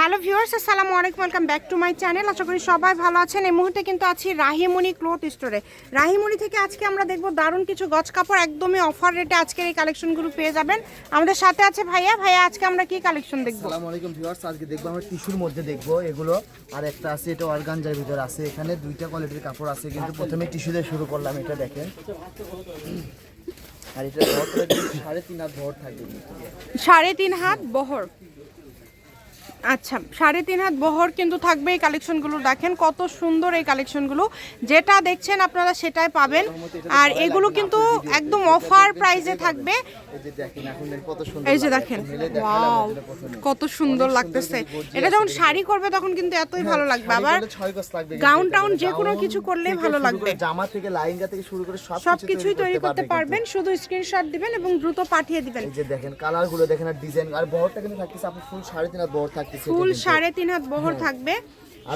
Hello viewers আসসালামু আলাইকুম welcome back to my channel. আশা করি সবাই ভালো আছেন। এই মুহূর্তে কিন্তু আছি রাহিমণি ক্লোথ স্টোরে। রাহিমণি থেকে আজকে আমরা দেখব দারুণ কিছু গজ কাপড় একদমই অফার রেটে আজকের এই কালেকশনগুলো পেয়ে যাবেন। আমাদের সাথে আছে ভাইয়া। ভাইয়া আজকে আমরা কি কালেকশন দেখব? আসসালামু আলাইকুম ভিউয়ার্স আজকে দেখব আমরা টিস্যুর মধ্যে দেখব এগুলো। আর একটা আছে এটা অর্গানজার ভিতর আছে। এখানে দুইটা কোয়ালিটির কাপড় আছে কিন্তু প্রথমে টিস্যু দিয়ে শুরু করলাম এটা দেখেন। আর এটা সাড়ে তিন হাত ভর থাকবে। সাড়ে তিন হাত বহর। আচ্ছা সাড়ে তিন হাত বহর কিন্তু থাকবে এই কালেকশনগুলো দেখেন কত সুন্দর এই কালেকশনগুলো যেটা দেখছেন আপনারা সেটাই পাবেন। আর এগুলো কিন্তু একদম অফার প্রাইসে থাকবে। এই যে দেখেন কত সুন্দর ওয়াও কত লাগতেছে। এটা যখন শাড়ি করবে তখন কিন্তু এতই ভালো লাগবে। আবার করলে গাউন টাউন যে কোনো কিছু করলেই থেকে ভালো লাগবে। জামা থেকে লাইঙ্গা থেকে শুরু করে সব সব কিছুই তৈরি করতে পারবেন। শুধু স্ক্রিনশট দিবেন এবং দ্রুত পাঠিয়ে দিবেন। এই যে দেখেন কালারগুলো দেখেন আর ডিজাইন আর বহরটা কিন্তু থাকতেছে আপনি ফুল সাড়ে তিন হাত বহর এটা ফুল সাড়ে তিন হাত বহর থাকবে।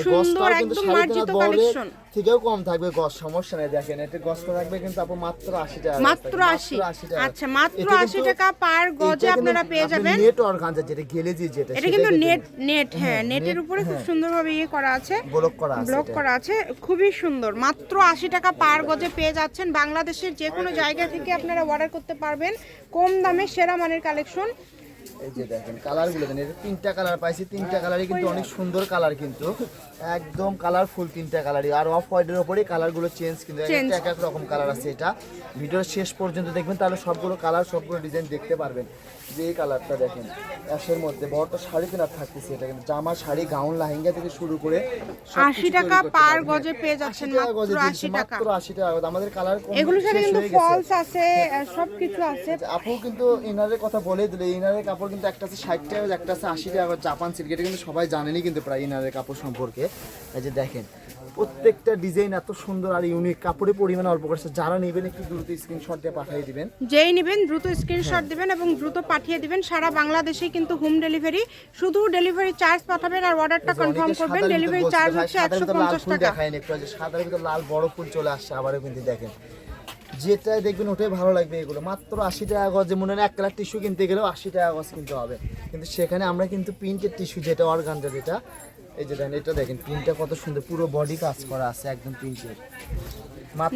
সুন্দর একদম মার্জিত কালেকশন থেকেও কম থাকবে গস সমস্যা নেই দেখেন এটা গসটা থাকবে কিন্তু আপু মাত্র আশি টাকা মাত্র থাকবে, আশি। টাকা। আচ্ছা মাত্র এটা আশি কিন্তু- টাকা পার গজে আপনারা পেয়ে যাবেন। নেট অর্গানজা যেটা গেলেজি যেটা এটা কিন্তু নেট নেট হ্যাঁ নেটের উপরে খুব সুন্দরভাবে ইয়ে করা আছে। ব্লক করা আছে ব্লক করা আছে খুবই সুন্দর। মাত্র আশি টাকা পার গজে পেয়ে যাচ্ছেন বাংলাদেশের যে কোনো জায়গা থেকে আপনারা অর্ডার করতে পারবেন। কম দামে সেরা মানের কালেকশন এই যে দেখেন কালারগুলো দেন এটা তিনটা কালার পাইছি তিনটা কালারই কিন্তু অনেক সুন্দর কালার কিন্তু। একদম কালারফুল তিনটা কালারই। আর অফ হোয়াইটের উপরে কালারগুলো চেঞ্জ কিন্তু এক এক রকম কালার আছে এটা। ভিডিওর শেষ পর্যন্ত দেখবেন তাহলে সবগুলো কালার সবগুলো ডিজাইন দেখতে পারবেন। যে এই কালারটা দেখেন অ্যাশের মধ্যে বড়টা শাড়ি কেনার থাকতেছে এটা কিন্তু। জামা শাড়ি গাউন লাহেঙ্গা থেকে শুরু করে সবকিছু আশি তৈরি টাকা পার গজে পেয়ে যাচ্ছেন 80 মাত্র দিচ্ছে, আশি টাকা। মাত্র টাকা আমাদের কালার এগুলোর সাথে কিন্তু ফলস আছে সব কিছু আছে আপু কিন্তু ইনারের কথা বলে দিলে। ইনারের কাপড় কিন্তু একটা আছে ষাট টাকা একটা আছে আশি টাকা জাপান সিল্ক এটা কিন্তু সবাই জানেনই কিন্তু প্রায় ইনারের কাপড় সম্পর্কে। এই যে দেখেন প্রত্যেকটা ডিজাইন এত সুন্দর আর ইউনিক কাপড়ের পরিমাণ অল্প করছে যারা নেবেন একটু দ্রুত স্ক্রিনশট দিয়ে পাঠিয়ে দিবেন। যেই নেবেন দ্রুত স্ক্রিনশট দিবেন এবং দ্রুত পাঠিয়ে দিবেন। সারা বাংলাদেশে কিন্তু হোম ডেলিভারি শুধু ডেলিভারি চার্জ পাঠাবেন আর অর্ডারটা কনফার্ম করবেন। ডেলিভারি চার্জ হচ্ছে সাদার একশো ভিতর লাল পঞ্চাশ ফুল টাকা। দেখায় একটু সাদার ভিতর লাল বড় ফুল চলে আসছে আবারও কিন্তু দেখেন। যেটাই দেখবেন ওটাই ভালো লাগবে এগুলো। মাত্র আশি টাকা গজ যে মনে হয় এক কালার টিস্যু কিনতে গেলেও আশি টাকা গজ কিনতে হবে। কিন্তু সেখানে আমরা কিন্তু প্রিন্টের টিস্যু যেটা অর্গানজা যেটা, এই যে দেখেন এটা দেখেন প্রিন্টটা কত সুন্দর, পুরো বডি কাজ করা আছে একদম প্রিন্টের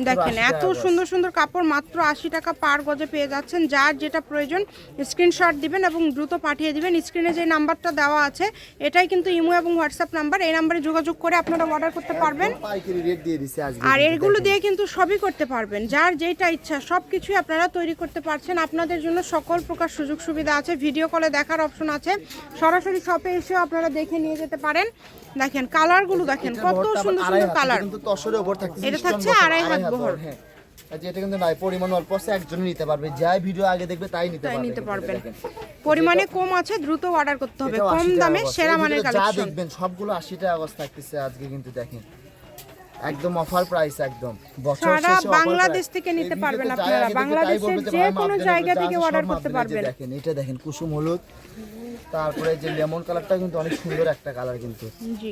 দেখেন এত সুন্দর সুন্দর কাপড় মাত্র আশি টাকা পার গজে পেয়ে যাচ্ছেন। যার যেটা প্রয়োজন স্ক্রিনশট দিবেন এবং দ্রুত পাঠিয়ে দিবেন। স্ক্রিনে যে নাম্বারটা দেওয়া আছে এটাই কিন্তু ইমো এবং হোয়াটসঅ্যাপ নাম্বার। এই নাম্বারে যোগাযোগ করে আপনারা অর্ডার করতে পারবেন। আর এগুলো দিয়ে কিন্তু সবই করতে পারবেন। যার যেটা ইচ্ছা সব কিছুই আপনারা তৈরি করতে পারছেন। আপনাদের জন্য সকল প্রকার সুযোগ সুবিধা আছে ভিডিও কলে দেখার অপশন আছে। সরাসরি শপে এসেও আপনারা দেখে নিয়ে যেতে পারেন। দেখেন কালারগুলো দেখেন কত সুন্দর সুন্দর কালার এটা কিন্তু তসরের উপর থাকছে এটা থাকছে আড়াই হাত বহর। হ্যাঁ। এটা কিন্তু নাই পরিমাণ অল্প আছে একজন নিতে পারবে। যাই ভিডিও আগে দেখবে তাই নিতে পারবে নিতে পারবেন। পরিমাণে কম আছে দ্রুত অর্ডার করতে হবে। কম দামে সেরা মানের কালেকশন যা দেখবেন সবগুলো আশি টাকা গজ থাকতেছে আজকে কিন্তু দেখেন। একদম অফার প্রাইস একদম। বছর সারা শেষে বাংলাদেশ থেকে নিতে পারবেন আপনারা। বাংলাদেশের যে কোনো জায়গা থেকে মাপ করতে পারবেন। দেখেন এটা দেখেন কুসুম হলুদ তারপরে যে লেমন কালারটা কিন্তু অনেক সুন্দর একটা কালার কিন্তু। জি।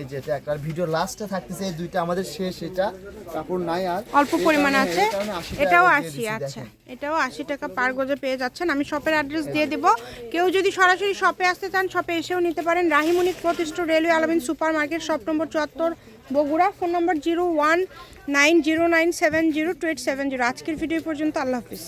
এই যে এটা একটা ভিডিও লাস্টে থাকতেছে এই দুইটা আমাদের শেষ এটা। কাপড় নাই আর। অল্প পরিমাণে আছে। এই কারণে 80 টাকা এটাও আশি আচ্ছা। এটাও আশি টাকা পার গজে পেয়ে যাচ্ছেন। আমি শপের অ্যাড্রেস দিয়ে দেবো। কেউ যদি সরাসরি শপে আসতে চান শপে এসেও নিতে পারেন। Cloth store railway Alamin super market shop number চুয়াত্তর Bogura. Phone number zero one nine zero nine seven zero two eight seven zero আজকের ভিডিও পর্যন্ত। আল্লাহ হাফিজ।